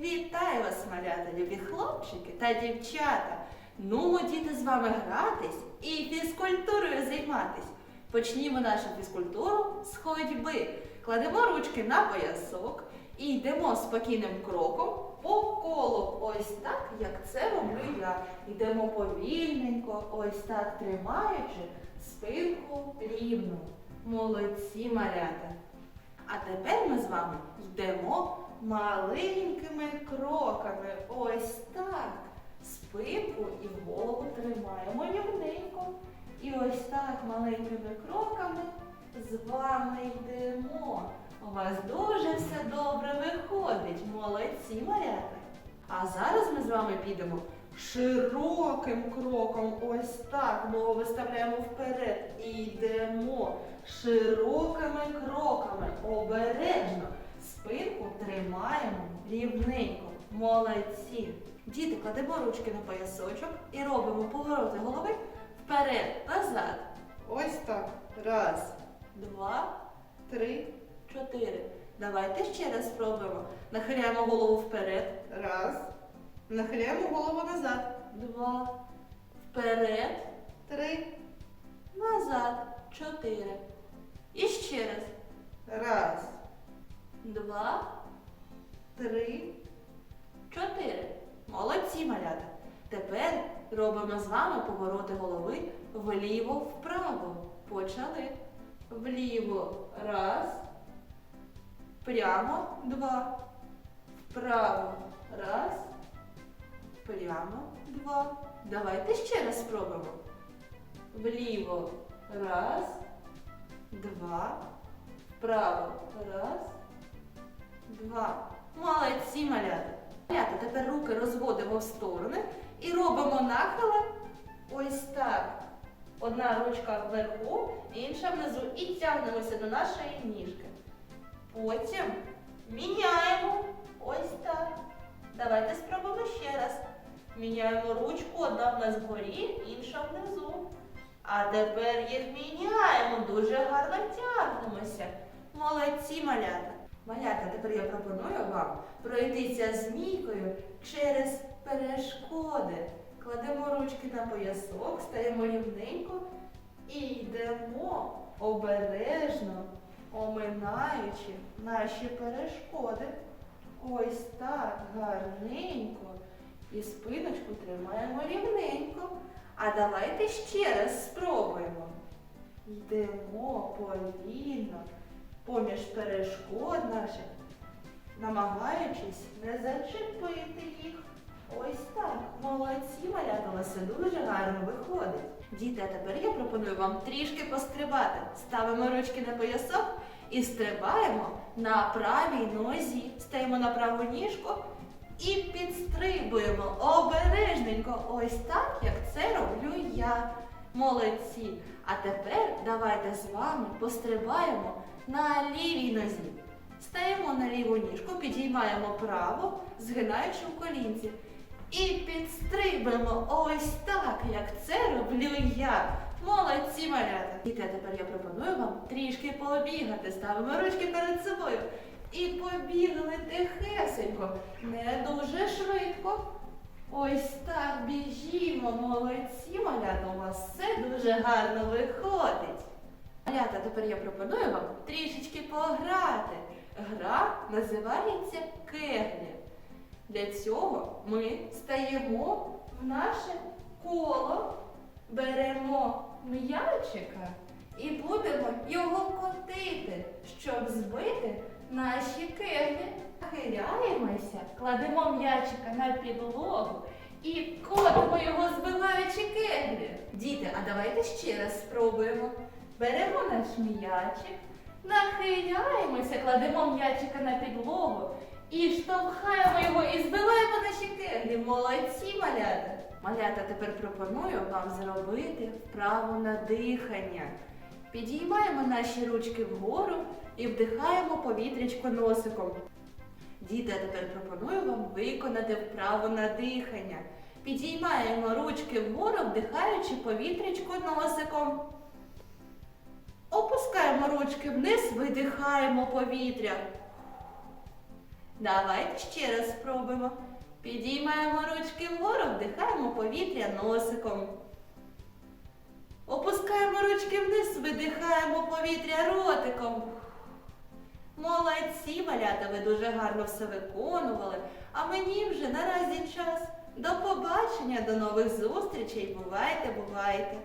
Вітаю вас, малята, любі хлопчики та дівчата. Ну, діти з вами гратись і фізкультурою займатись. Почнімо нашу фізкультуру з ходьби. Кладемо ручки на поясок і йдемо спокійним кроком по колу. Ось так, як це роблю я. Йдемо повільненько, ось так тримаючи спинку рівну. Молодці малята. А тепер ми з вами йдемо маленькими кроками. Ось так. Спинку і голову тримаємо рівненько. І ось так маленькими кроками з вами йдемо. У вас дуже все добре виходить. Молодці малята. А зараз ми з вами підемо широким кроком. Ось так. Ногу виставляємо вперед і йдемо широкими кроками. Обережно. Спинку тримаємо рівненько. Молодці. Діти, кладемо ручки на поясочок і робимо повороти голови вперед, назад. Ось так. Раз, два, три, чотири. Давайте ще раз спробуємо. Нахиляємо голову вперед. Раз. Нахиляємо голову назад. Два. Вперед. Три. Назад. Чотири. І ще раз. Раз. Два. Три. Чотири. Молодці, малята. Тепер робимо з вами повороти голови вліво-вправо. Почали. Вліво. Раз. Прямо. Два. Вправо. Раз. Прямо. Два. Давайте ще раз спробуємо. Вліво. Раз. Два. Вправо. Раз. Два. Молодці, малята. Малята, тепер руки розводимо в сторони і робимо нахили ось так. Одна ручка вверху, інша внизу. І тягнемося до нашої ніжки. Потім міняємо ось так. Давайте спробуємо ще раз. Міняємо ручку, одна в нас вгорі, інша внизу. А тепер їх міняємо. Дуже гарно тягнемося. Молодці малята. Малята, тепер я пропоную вам пройтися змійкою через перешкоди. Кладемо ручки на поясок, стаємо рівненько і йдемо обережно, оминаючи наші перешкоди. Ось так гарненько. І спиночку тримаємо рівненько. А давайте ще раз спробуємо. Йдемо повільно поміж перешкод наших, намагаючись не зачепити їх. Ось так. Молодці, малята, у все дуже гарно виходить. Діти, а тепер я пропоную вам трішки пострибати. Ставимо ручки на поясок і стрибаємо на правій нозі. Стаємо на праву ніжку і підстрибуємо обережненько, ось так, як це роблю я. Молодці. А тепер давайте з вами пострибаємо на лівій нозі. Стаємо на ліву ніжку, підіймаємо праву, згинаючи в колінці. І підстрибуємо ось так, як це роблю я. Молодці малята! Діти, а тепер я пропоную вам трішки побігати. Ставимо ручки перед собою. І побігли тихесенько, не дуже швидко. Ось так біжімо, молодці, малята, у вас все дуже гарно виходить. Малята, тепер я пропоную вам трішечки пограти. Гра називається кеглі. Для цього ми стаємо в наше коло, беремо м'ячика і будемо його котити, щоб збити наші кеглі. Нахиляємося, кладемо м'ячика на підлогу і котимо його, збиваючи кеглі. Діти, а давайте ще раз спробуємо. Беремо наш м'ячик, нахиляємося, кладемо м'ячика на підлогу і штовхаємо його і збиваємо наші кеглі. Молодці, малята! Малята, тепер пропоную вам зробити вправу на дихання. Підіймаємо наші ручки вгору і вдихаємо повітрячко носиком. Діти, а тепер пропоную вам виконати вправу на дихання. Підіймаємо ручки вгору, вдихаючи повітрячко носиком. Опускаємо ручки вниз, видихаємо повітря. Давайте ще раз спробуємо. Підіймаємо ручки вгору, вдихаємо повітря носиком. Опускаємо ручки вниз, видихаємо повітря ротиком. Молодці, малята, ви дуже гарно все виконували. А мені вже наразі час. До побачення, до нових зустрічей. Бувайте, бувайте.